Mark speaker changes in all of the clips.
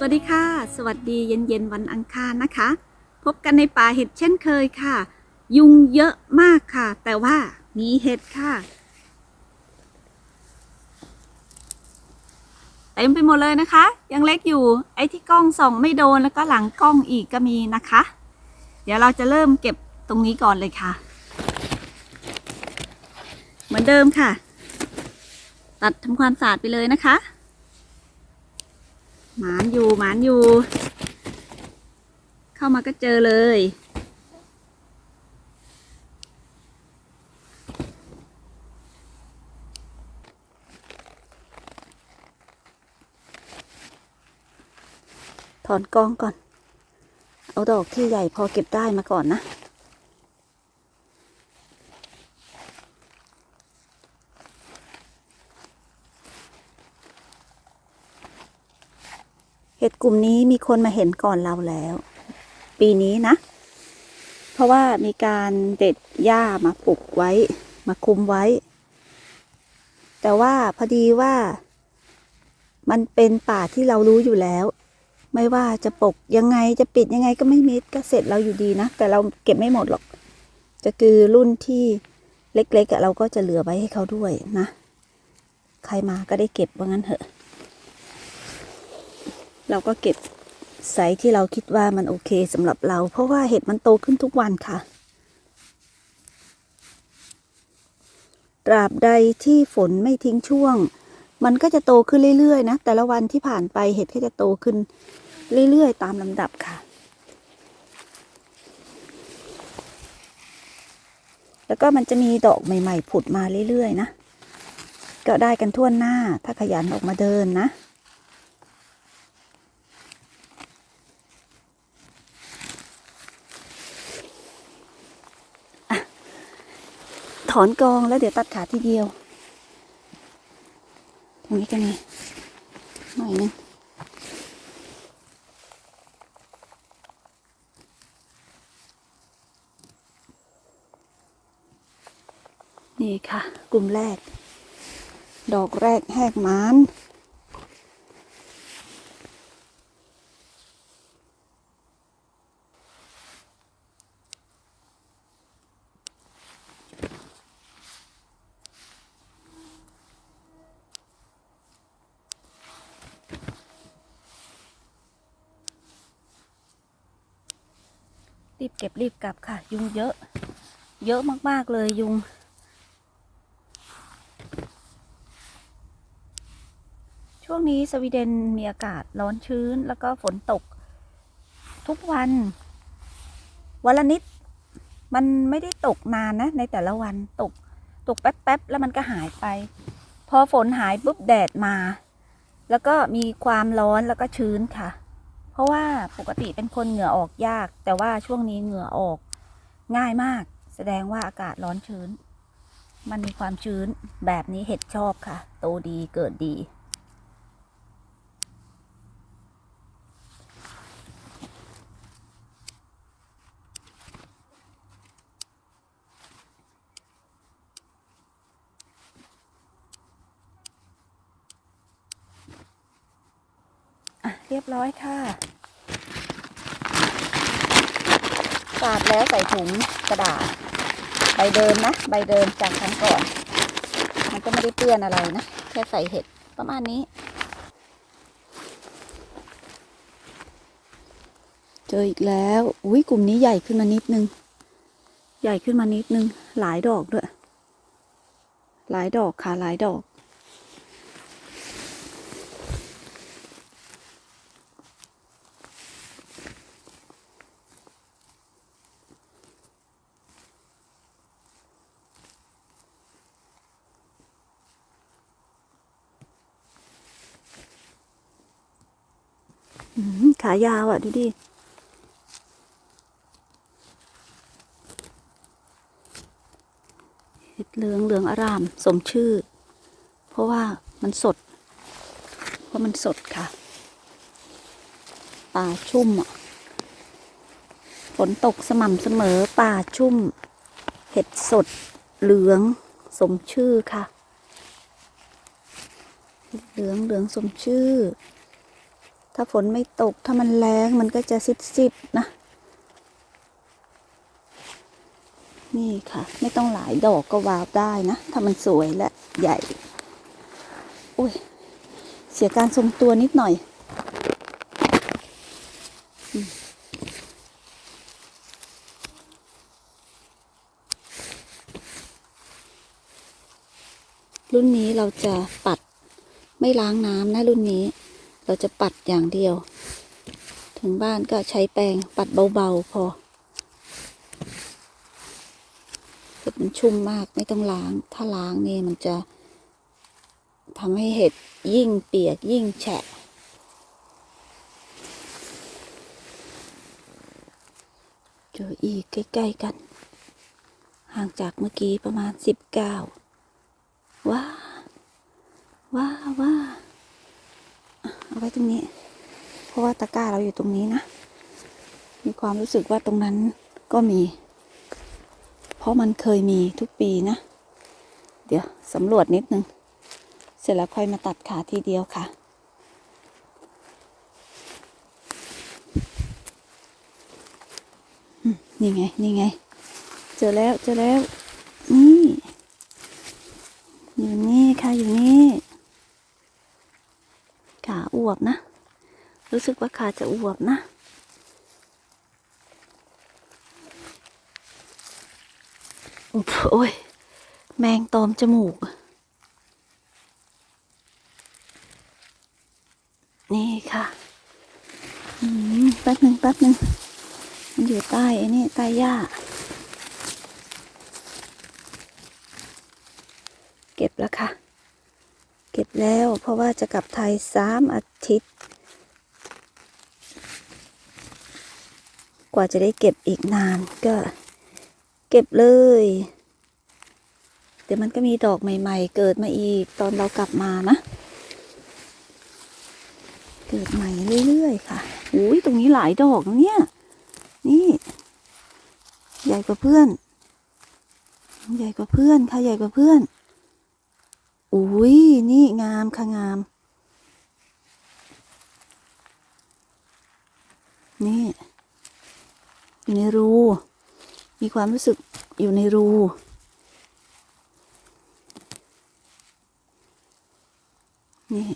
Speaker 1: สวัสดีค่ะ สวัสดีเย็นๆวันอังคารนะคะ พบกันในป่าเห็ดเช่นเคยค่ะ ยุงเยอะมากค่ะ แต่ว่ามีเห็ดค่ะเต็มไปหมดเลยนะคะ ยังเล็กอยู่ไอ้ที่กล้องส่องไม่โดนแล้วก็หลังกล้องอีกก็มีนะคะ เดี๋ยวเราจะเริ่มเก็บตรงนี้ก่อนเลยค่ะ เหมือนเดิมค่ะ ตัดทำความสะอาดไปเลยนะคะ หมานอยู่หมานอยู่ เข้ามาก็เจอเลย ถอนกองก่อน เอาดอกที่ใหญ่พอเก็บได้มาก่อนนะ ดกลุ่มนี้มีคนมาเห็นก่อนเราแล้ว ปีนี้นะ เพราะว่ามีการเด็ดหญ้ามาปลูกไว้ มาคุมไว้ แต่ว่าพอดีว่า มันเป็นป่าที่เรารู้อยู่แล้ว ไม่ว่าจะปกยังไงจะปิดยังไงก็ไม่มิดก็เสร็จเราอยู่ดีนะ แต่เราเก็บไม่หมดหรอก จะคือรุ่นที่เล็กๆเราก็จะเหลือไว้ให้เขาด้วยนะ ใครมาก็ได้เก็บว่างั้นเถอะ เราก็เก็บไซส์ที่เราคิดว่ามันโอเคสำหรับเรา เพราะว่าเห็ดมันโตขึ้นทุกวันค่ะ ตราบใดที่ฝนไม่ทิ้งช่วง มันก็จะโตขึ้นเรื่อยๆนะ แต่ละวันที่ผ่านไปเห็ดก็จะโตขึ้นเรื่อยๆ ตามลำดับค่ะ แล้วก็มันจะมีดอกใหม่ ๆ ผุดมาเรื่อยๆ นะ ก็ได้กันทั่วหน้าถ้าขยันออกมาเดินนะ ถอนกองแล้วเดี๋ยวตัดขาทีเดียว ตรงนี้ก็มีหน่อยนึงนี่ค่ะ กลุ่มแรก ดอกแรกแหกมาน เก็บรีบกลับค่ะ ยุงเยอะ เยอะมาก ๆ เลยยุง ช่วงนี้สวีเดนมีอากาศร้อนชื้นแล้วก็ฝนตก ทุกวัน วันละนิด มันไม่ได้ตกนานนะ ในแต่ละวันตก ตกแป๊บ ๆ แล้วมันก็หายไป พอฝนหายปุ๊บแดดมา แล้วก็มีความร้อนแล้วก็ชื้นค่ะ ราะว่าปกติเป็นคนเหงื่อออกยาก แต่ว่าช่วงนี้เหงื่อออกง่ายมาก แสดงว่าอากาศร้อนชื้น มันมีความชื้นแบบนี้เห็ดชอบค่ะ โตดีเกิดดี เรียบร้อยค่ะสาดแล้วใส่ถุงกระดาษ ใบเดิมนะ ใบเดิมจากครั้งก่อน มันก็ไม่ได้เปื้อนอะไรนะ แค่ใส่เห็ดประมาณนี้ เจออีกแล้ว อุ้ยกลุ่มนี้ใหญ่ขึ้นมานิดนึง ใหญ่ขึ้นมานิดนึง หลายดอกด้วย หลายดอกค่ะ หลายดอก ขายาวอะ ดูดิเห็ดเหลืองเหลืองอาราม สมชื่อ เพราะว่ามันสด เพราะมันสดค่ะ ป่าชุ่มอะ ฝนตกสม่ำเสมอป่าชุ่ม เห็ดสดเหลืองสมชื่อค่ะ เห็ดเหลืองเหลืองสมชื่อ ถ้าฝนไม่ตกถ้ามันแรงมันก็จะซิดๆนะ นี่ค่ะ ไม่ต้องหลายดอกก็วาวได้นะ ถ้ามันสวยและใหญ่อุ้ย เสียการทรงตัวนิดหน่อยรุ่นนี้เราจะปัดไม่ล้างน้ำนะรุ่นนี้ เราจะปัดอย่างเดียว ถึงบ้านก็ใช้แปรงปัดเบาๆพอเห็ดมันชุ่มมากไม่ต้องล้าง ถ้าล้างนี่มันจะทำให้เห็ดยิ่งเปียกยิ่งแฉะเจออีกใกล้ๆกัน ห่างจากเมื่อกี้ประมาณสิบเก้าว้าว้าว้า เอาไว้ตรงนี้ เพราะว่าตะกร้าเราอยู่ตรงนี้นะ มีความรู้สึกว่าตรงนั้นก็มี เพราะมันเคยมีทุกปีนะ เดี๋ยวสำรวจนิดนึง เสร็จแล้วค่อยมาตัดขาทีเดียวค่ะนี่ไง นี่ไง เจอแล้ว เจอแล้ว นี่ อยู่นี่ค่ะ อยู่นี่ วบนะ รู้สึกว่าขาจะอวบนะ โอ้ย แมงตอมจมูก นี่ค่ะอืมแป๊บหนึ่งแป๊บหนึ่งมันอยู่ใต้ไอ้นี่ใต้หญ้า เก็บแล้วค่ะ เก็บแล้ว เพราะว่าจะกลับไทยสามอาทิตย์ กว่าจะได้เก็บอีกนานก็เก็บเลย เดี๋ยวมันก็มีดอกใหม่ ๆ เกิดมาอีกตอนเรากลับมานะ เกิดใหม่เรื่อยๆค่ะอุ้ยตรงนี้หลายดอกเนี่ย นี่ ใหญ่กว่าเพื่อน ใหญ่กว่าเพื่อนค่ะใหญ่กว่าเพื่อน อุ้ยนี่งามค่ะงาม นี่อยู่ในรู มีความรู้สึกอยู่ในรูนี่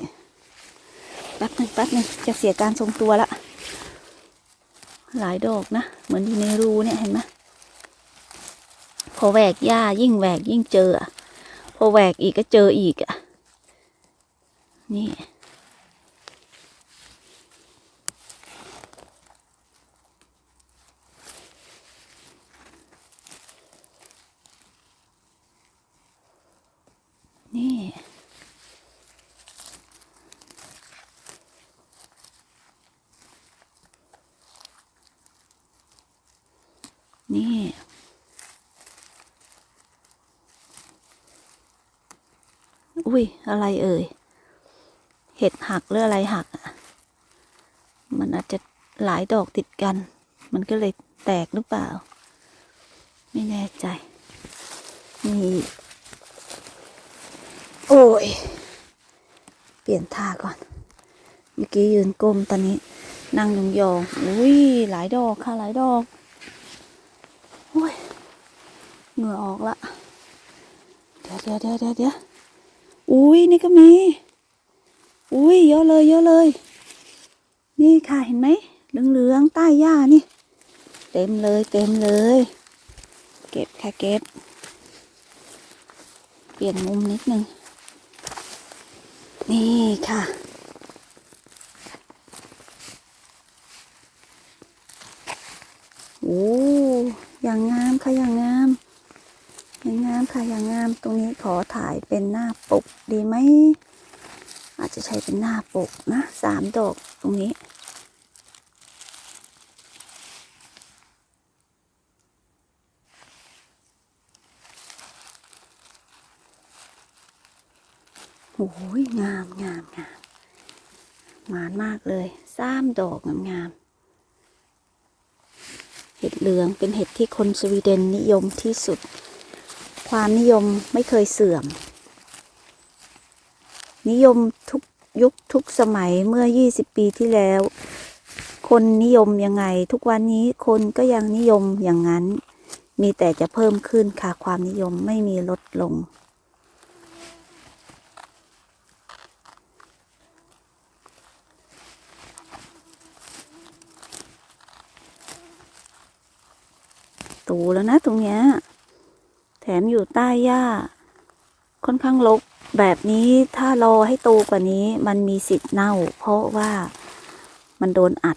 Speaker 1: แป๊บหนึงแป๊บหนึงจะเสียการทรงตัวละ หลายดอกนะ เหมือนอยู่ในรูเนี่ยเห็นไหมพอแหวกหญ้ายิ่งแหวกยิ่งเจออะ อแหวกอีกก็เจออีกอะ นี่ นี่นี่ อุ้ย อะไรเอ่ย เห็ดหักหรืออะไรหักอะ มันอาจจะหลายดอกติดกัน มันก็เลยแตกหรือเปล่า ไม่แน่ใจนี่โอ้ย เปลี่ยนท่าก่อน เมื่อกี้ยืนก้มตอนนี้ นั่งยองๆอุ้ย หลายดอกค่ะ หลายดอกโอ้ย เหงื่อออกละ เดี๋ยวเดี๋ยวเดี๋ยวเดี๋ยว อุ้ยนี่ก็มี อุ้ยเยอะเลยเยอะเลย นี่ค่ะเห็นไหมเหลืองๆใต้หญ้านี่ เต็มเลยเต็มเลย เก็บค่ะเก็บ เปลี่ยนมุมนิดนึง นี่ค่ะ โอ้อย่างงามค่ะอย่างงาม อย่างามค่ะอย่างงามตรงนี้ขอถ่ายเป็นหน้าปกดีไหมอาจจะใช้เป็นหน้าปกนะสามดอกตรงนี้ โอ้ยงามงามงามหมานมากเลยสามดอกงามงามเห็ดเหลืองเป็นเห็ดที่คนสวีเดนนิยมที่สุด ความนิยมไม่เคยเสื่อม นิยมทุกยุคทุกสมัยเมื่อ 20 ปีที่แล้ว คนนิยมยังไง ทุกวันนี้คนก็ยังนิยมอย่างนั้น มีแต่จะเพิ่มขึ้นค่ะความนิยมไม่มีลดลง ตูแล้วนะตรงเนี้ย แถมอยู่ใต้หญ้า ค่อนข้างรกแบบนี้ถ้ารอให้โตกว่านี้มันมีสิทธิ์เน่า เพราะว่ามันโดนอัด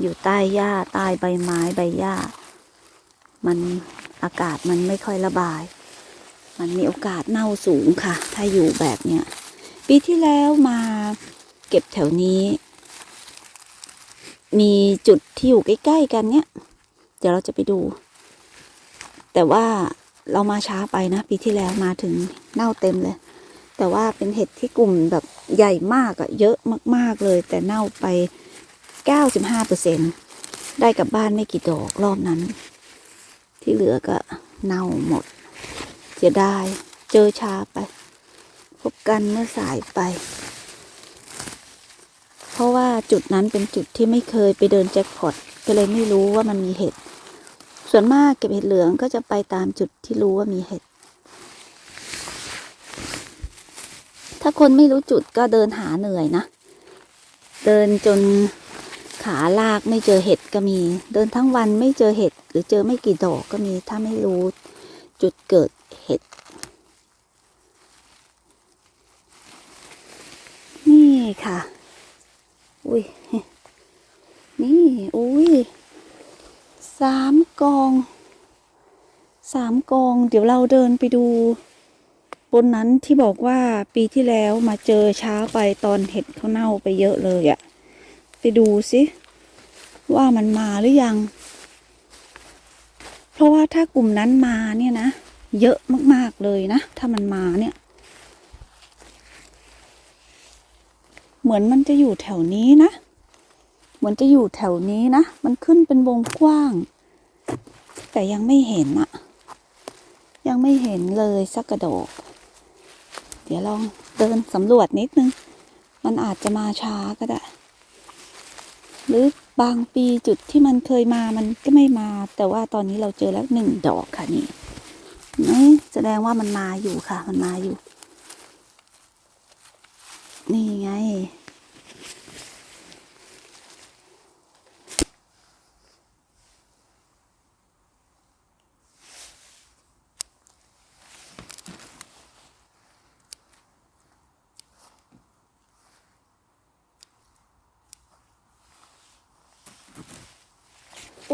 Speaker 1: อยู่ใต้หญ้าใต้ใบไม้ใบหญ้า มันอากาศมันไม่ค่อยระบาย มันมีโอกาสเน่าสูงค่ะ ถ้าอยู่แบบเนี้ยปีที่แล้วมาเก็บแถวนี้ มีจุดที่อยู่ใกล้ๆกันเนี้ยเดี๋ยวเราจะไปดู แต่ว่า เรามาช้าไปนะ ปีที่แล้วมาถึงเน่าเต็มเลย แต่ว่าเป็นเห็ดที่กลุ่มแบบใหญ่มากอะเยอะมากๆเลย แต่เน่าไป 95เปอร์เซ็นได้กลับบ้านไม่กี่ดอกรอบนั้น ที่เหลือก็เน่าหมดเสียดายเจอช้าไป พบกันเมื่อสายไป เพราะว่าจุดนั้นเป็นจุดที่ไม่เคยไปเดินแจ็คพอตก็เลยไม่รู้ว่ามันมีเห็ด ส่วนมากเก็บเห็ดเหลืองก็จะไปตามจุดที่รู้ว่ามีเห็ด ถ้าคนไม่รู้จุดก็เดินหาเหนื่อยนะ เดินจนขาลากไม่เจอเห็ดก็มี เดินทั้งวันไม่เจอเห็ด หรือเจอไม่กี่ดอกก็มี ถ้าไม่รู้จุดเกิดเห็ด นี่ค่ะ อุ้ย นี่ อุ้ย สามกองสามกอง เดี๋ยวเราเดินไปดู บนนั้นที่บอกว่าปีที่แล้วมาเจอช้าไปตอนเห็ดเขาเน่าไปเยอะเลยอะไปดูสิว่ามันมาหรือยัง เพราะว่าถ้ากลุ่มนั้นมาเนี่ยนะเยอะมากๆเลยนะ ถ้ามันมาเนี่ย เหมือนมันจะอยู่แถวนี้นะ เหมือนจะอยู่แถวนี้นะ มันขึ้นเป็นวงกว้าง แต่ยังไม่เห็นอะยังไม่เห็นเลยสักกระโดก เดี๋ยวลองเดินสำรวจนิดนึง มันอาจจะมาช้าก็ได้ หรือบางปีจุดที่มันเคยมามันก็ไม่มา แต่ว่าตอนนี้เราเจอแล้วหนึ่งดอกค่ะนี่นี่แสดงว่ามันมาอยู่ค่ะ มันมาอยู่ นี่ไง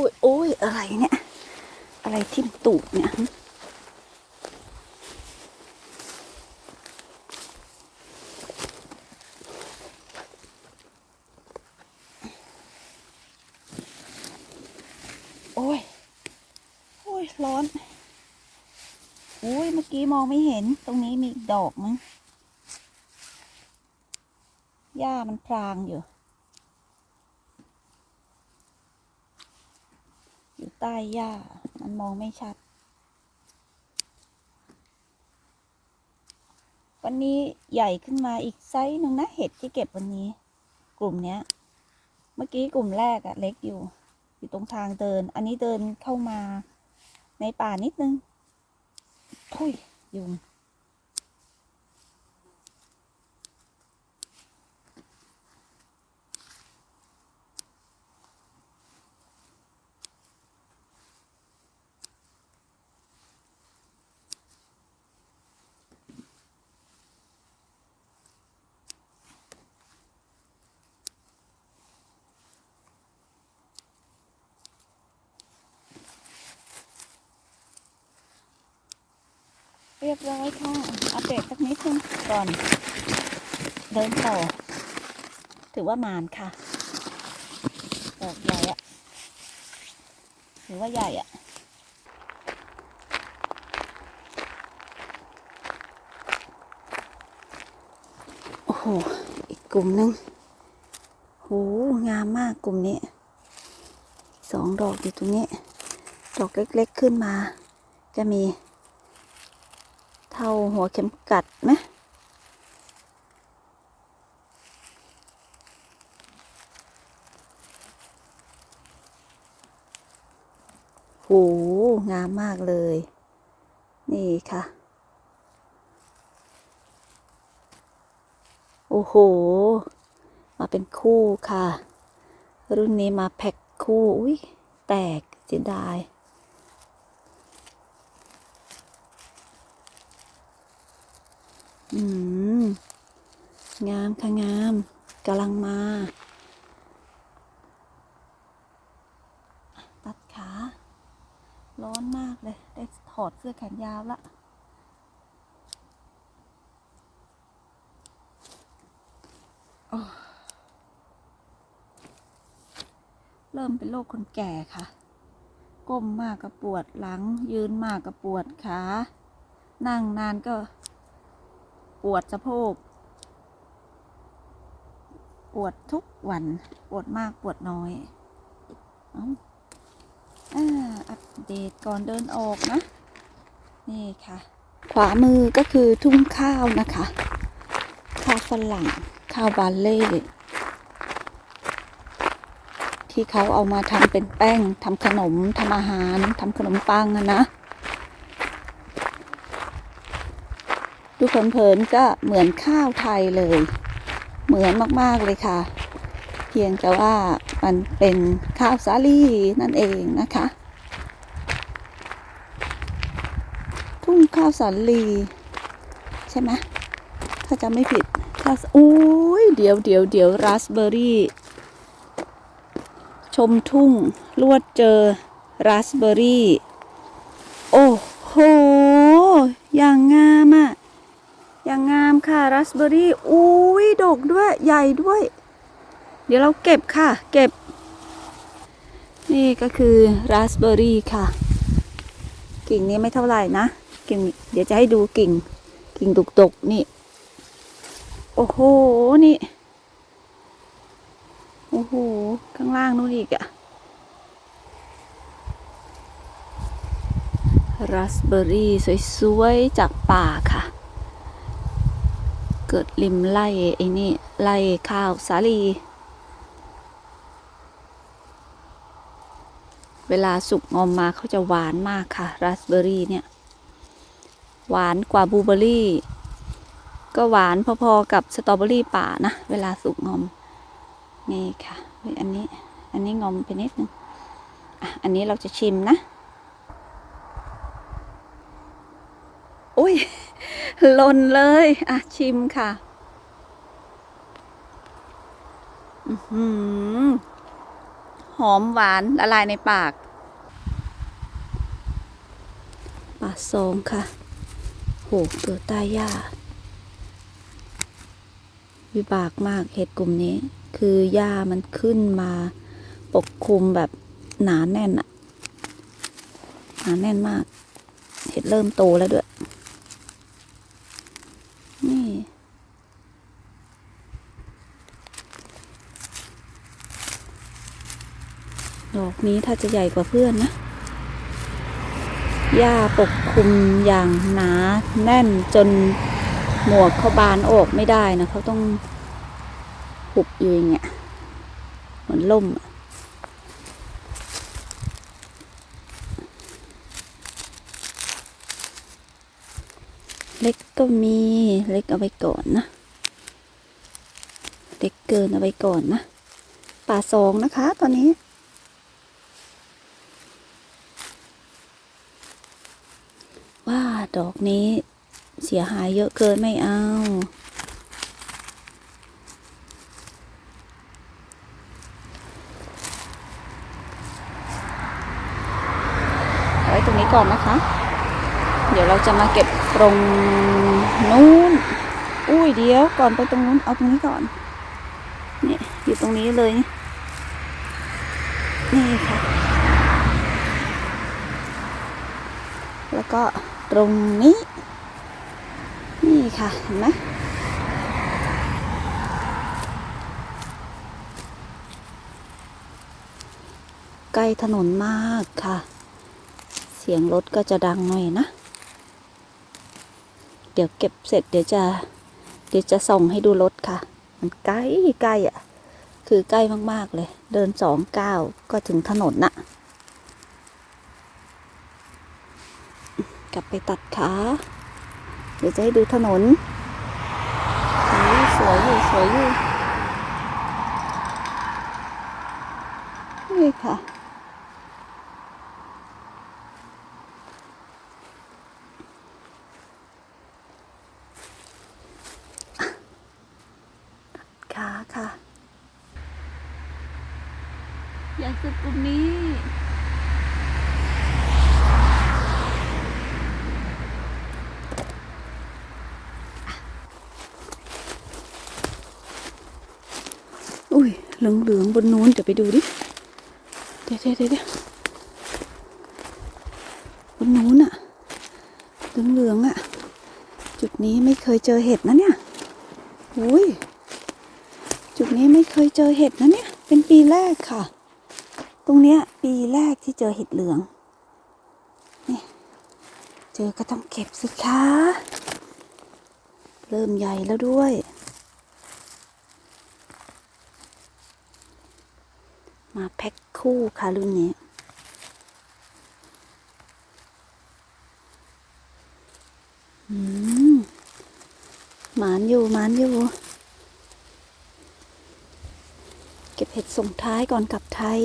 Speaker 1: อ้ยโอ้ยอะไรเนี่ย อะไรทิ่มตูดเนี่ยโอ้ย โอ้ย ร้อน โอ้ย เมื่อกี้มองไม่เห็น ตรงนี้มีอีกดอกมั้ง หญ้ามันพรางอยู่ อยู่ใต้ หญ้า มันมองไม่ชัด วันนี้ใหญ่ขึ้นมาอีกไซส์หนึ่งนะ เห็ดที่เก็บวันนี้ กลุ่มเนี้ย เมื่อกี้กลุ่มแรกอะเล็กอยู่ อยู่ตรงทางเดิน อันนี้เดินเข้ามาในป่านิดนึงทุยยุง บร้อยค่ะ อัปเดตสักนิดนึงก่อน เดินต่อ ถือว่ามานค่ะดอกใหญ่อะถือว่าใหญ่อะโอ้โห อีกกลุ่มนึงโหงามมากกลุ่มนี้ สองดอกอยู่ตรงนี้ ดอกเล็กๆขึ้นมา จะมี เท่าหัวเข็มกัดนะโหงามมากเลย นี่ค่ะ โอ้โห มาเป็นคู่ค่ะ รุ่นนี้มาแพ็คคู่ อุ้ยแตกเสียดาย อืม งามค่ะงามกำลังมา ตัดขา ร้อนมากเลย ได้ถอดเสื้อแขนยาวละเริ่มเป็นโรคคนแก่ค่ะ ก้มมากก็ปวดหลัง ยืนมากก็ปวดขา นั่งนานก็ ปวดสะโพก ปวดทุกวัน ปวดมากปวดน้อยเอาอัปเดตก่อนเดินออกนะ นี่ค่ะ ขวามือก็คือทุ่งข้าวนะคะ ข้าวฝรั่ง ข้าวบาเล่ที่เขาเอามาทำเป็นแป้งทำขนมทำอาหารทำขนมปังอะนะ ดูเผินๆก็เหมือนข้าวไทยเลย เหมือนมากๆเลยค่ะ เพียงแต่ว่ามันเป็นข้าวสาลีนั่นเองนะคะ ทุ่งข้าวสาลีใช่ไหมถ้าจำไม่ผิดข้าวสโอ้ยเดี๋ยวเดี๋ยวเดี๋ยวราสเบอร์รี่ชมทุ่งลวดเจอราสเบอร์รี่ โอ้โห อย่างงามอะ่ะ อย่างงามค่ะราสเบอรี่อุ้ยดกด้วยใหญ่ด้วย เดี๋ยวเราเก็บค่ะ เก็บ นี่ก็คือราสเบอรี่ค่ะ กิ่งนี้ไม่เท่าไหร่นะ กิ่งเดี๋ยวจะให้ดูกิ่ง กิ่งดกๆนี่ โอ้โหนี่โอ้โห ข้างล่างนู่นอีกอะราสเบอรี่สวยๆ จากป่าค่ะ เกิดริมไล่ไอ้นี่ไล่ข้าวสาลี เวลาสุกงอมมาเขาจะหวานมากค่ะ ราสเบอร์รี่เนี่ย หวานกว่าบลูเบอร์รี่ ก็หวานพอๆกับสตรอเบอรี่ป่านะ เวลาสุกงอม นี่ค่ะอันนี้ อันนี้งอมไปนิดนึงอะอันนี้เราจะชิมนะ อุ้ยหล่นเลย อะ ชิมค่ะอื้อหือมหวานละลายในปากปาซองค่ะโหเกิดใต้หญ้าวิบากมากเห็ดกลุ่มนี้ คือหญ้ามันขึ้นมาปกคลุมแบบหนาแน่นอะหนาแน่นมาก เห็ดเริ่มโตแล้วด้วย นี่ ดอก นี้ถ้าจะใหญ่กว่าเพื่อนนะ หญ้าปกคลุมอย่างหนาแน่นจนหมวกเขาบานออกไม่ได้นะเขาต้องหุบอยู่อย่างเงี้ยเหมือนล่มอะเล็กก็มีเล็กเอาไว้ก่อนนะเล็กเกินเอาไว้ก่อนนะ ป่าสองนะคะตอนนี้ ว่า ดอกนี้เสียหายเยอะเกินไม่เอาเอาไว้ตรงนี้ก่อนนะคะ เดี๋ยวเราจะมาเก็บตรงนู้น อุ้ยเดี๋ยวก่อนไปตรงนู้นเอาตรงนี้ก่อน นี่อยู่ตรงนี้เลย นี่ค่ะ แล้วก็ ตรงนี้ นี่ค่ะเห็นไหมใกล้ถนนมากค่ะ เสียงรถก็จะดังหน่อยนะ เดี๋ยวเก็บเสร็จเดี๋ยวจะเดี๋ยวจะส่งให้ดูรถค่ะ มันใกล้ใกล้อะ คือใกล้มาก ๆ เลย เดินสองก้าวก็ถึงถนนน่ะ กลับไปตัดขา เดี๋ยวจะให้ดูถนน สวยอยู่สวยอยู่นี่ค่ะ ขาค่ะ อยากจะกลุ่มนี้ อุ้ย เหลืองเหลืองๆบนนู้นเดี๋ยวไปดูดิ เดี๋ยวเดี๋ยวเดี๋ยวบนนู้นอะเหลืองเหลืองอะจุดนี้ไม่เคยเจอเห็ดนะเนี่ยอุ้ยจุดนี้ไม่เคยเจอเห็ดนะเนี่ย เป็นปีแรกค่ะ ตรงเนี้ยปีแรกที่เจอเห็ดเหลือง นี่ เจอก็ต้องเก็บสิคะ เริ่มใหญ่แล้วด้วย มาแพ็ คู่ค่ะรุ่นนี้หมานอยู่หมานอยู่ เก็บเห็ดส่งท้ายก่อนกลับไทย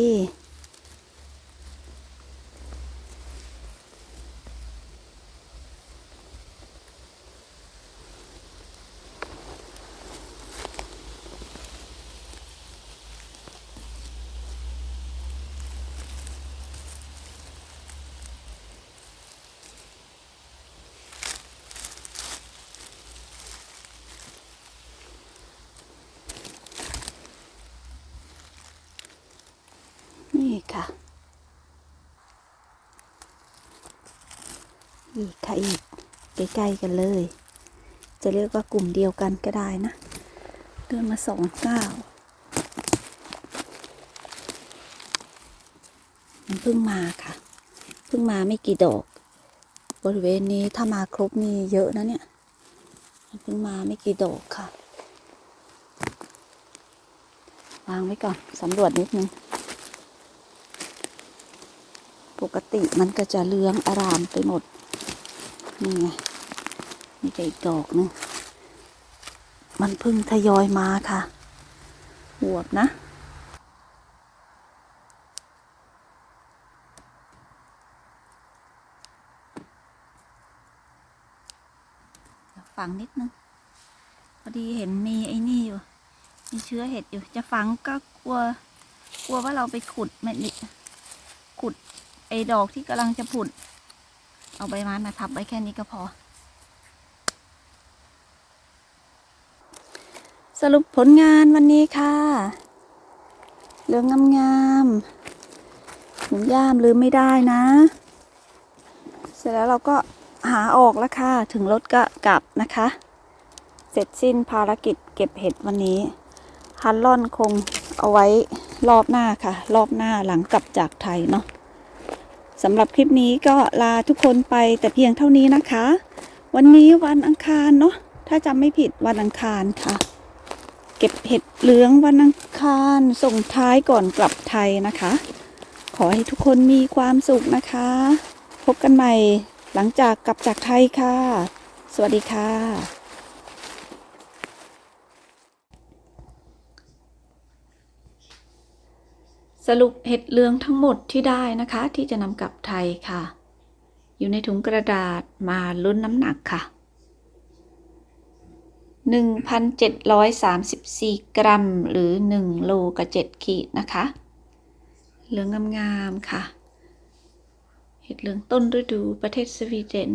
Speaker 1: นี่ค่ะ อีกค่ะอีกใกล้ๆกันเลย จะเรียกว่ากลุ่มเดียวกันก็ได้นะ เดินมาสองเก้าวมันเพิ่งมาค่ะ เพิ่งมาไม่กี่ดอก บริเวณนี้ถ้ามาครบนี่เยอะนะเนี่ย มันเพิ่งมาไม่กี่ดอกค่ะ วางไว้ก่อนสำรวจนิดนึง ปกติมันก็จะเลื้องอารามไปหมด นี่ไงนี่ก็อีกดอกหนึงมันเพิ่งทยอยมาค่ะหวบนะ ฝังนิดนึง พอดีเห็นมีไอ้นี่อยู่ มีเชื้อเห็ดอยู่ จะฝังก็กลัว กลัวว่าเราไปขุดไม่นิขุดไอ้ดอกที่กำลังจะผุด เอาใบไม้มาทับไว้แค่นี้ก็พอ สรุปผลงานวันนี้ค่ะ เหลืองงามๆหมุนย่ามลืมไม่ได้นะ เสร็จแล้วเราก็หาออกแล้วค่ะ ถึงรถก็กลับนะคะ เสร็จสิ้นภารกิจเก็บเห็ดวันนี้ฮันล่อนคงเอาไว้รอบหน้าค่ะ รอบหน้าหลังกลับจากไทยเนาะ สำหรับคลิปนี้ก็ลาทุกคนไปแต่เพียงเท่านี้นะคะ วันนี้วันอังคารเนาะถ้าจำไม่ผิดวันอังคารค่ะ เก็บเห็ดเหลืองวันอังคารส่งท้ายก่อนกลับไทยนะคะ ขอให้ทุกคนมีความสุขนะคะ พบกันใหม่หลังจากกลับจากไทยค่ะ สวัสดีค่ะ สรุปเห็ดเหลืองทั้งหมดที่ได้นะคะ ที่จะนำกลับไทยค่ะ อยู่ในถุงกระดาษมาลุ้นน้ำหนักค่ะ 1,734 กรัมหรือ 1 โลกับ 7 ขีดนะคะ เหลืองงามๆค่ะ เห็ดเหลืองต้นฤดูประเทศสวีเดน